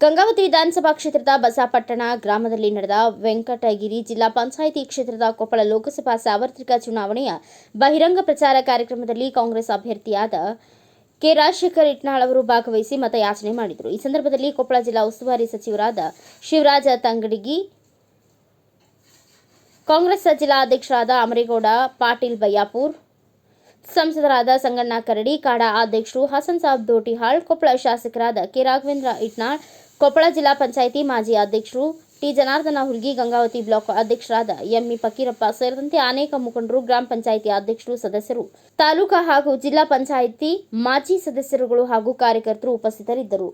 ಗಂಗಾವತಿ ವಿಧಾನಸಭಾ ಕ್ಷೇತ್ರದ ಬಸಾಪಟ್ಟಣ ಗ್ರಾಮದಲ್ಲಿ ನಡೆದ ವೆಂಕಟಗಿರಿ ಜಿಲ್ಲಾ ಪಂಚಾಯಿತಿ ಕ್ಷೇತ್ರದ ಕೊಪ್ಪಳ ಲೋಕಸಭಾ ಸಾರ್ವತ್ರಿಕ ಚುನಾವಣೆಯ ಬಹಿರಂಗ ಪ್ರಚಾರ ಕಾರ್ಯಕ್ರಮದಲ್ಲಿ ಕಾಂಗ್ರೆಸ್ ಅಭ್ಯರ್ಥಿಯಾದ ಕೆ ರಾಜಶೇಖರ್ ಇಟ್ನಾಳ್ ಅವರು ಭಾಗವಹಿಸಿ ಮತಯಾಚನೆ ಮಾಡಿದರು. ಈ ಸಂದರ್ಭದಲ್ಲಿ ಕೊಪ್ಪಳ ಜಿಲ್ಲಾ ಉಸ್ತುವಾರಿ ಸಚಿವರಾದ ಶಿವರಾಜ ತಂಗಡಿಗಿ, ಕಾಂಗ್ರೆಸ್ ಜಿಲ್ಲಾ ಅಧ್ಯಕ್ಷರಾದ ಅಮರೇಗೌಡ, ಪಾಟೀಲ್ ಬಯ್ಯಾಪುರ್ ಸಂಸದರಾದ ಸಂಗಣ್ಣ ಕರಡಿ, ಕಾಡಾ ಅಧ್ಯಕ್ಷರು, ಹಸನ್ ಸಾಬ್ ದೋಟಿಹಾಳ್, ಕೊಪ್ಪಳ ಶಾಸಕರಾದ ಕೆ ರಾಘವೇಂದ್ರ ಇಟ್ನಾಳ್ ಕೊಪ್ಪಳ ಜಿಲ್ಲಾ ಪಂಚಾಯಿತಿ ಮಾಜಿ ಅಧ್ಯಕ್ಷರು ಟಿ ಜನಾರ್ದನ ಹುಲ್ಗಿ, ಗಂಗಾವತಿ ಬ್ಲಾಕ್ ಅಧ್ಯಕ್ಷರಾದ ಎಂಇ ಫಕೀರಪ್ಪ ಸೇರಿದಂತೆ ಅನೇಕ ಮುಖಂಡರು, ಗ್ರಾಮ ಪಂಚಾಯಿತಿ ಅಧ್ಯಕ್ಷರು, ಸದಸ್ಯರು, ತಾಲೂಕಾ ಹಾಗೂ ಜಿಲ್ಲಾ ಪಂಚಾಯಿತಿ ಮಾಜಿ ಸದಸ್ಯರುಗಳು ಹಾಗೂ ಕಾರ್ಯಕರ್ತರು ಉಪಸ್ಥಿತರಿದ್ದರು.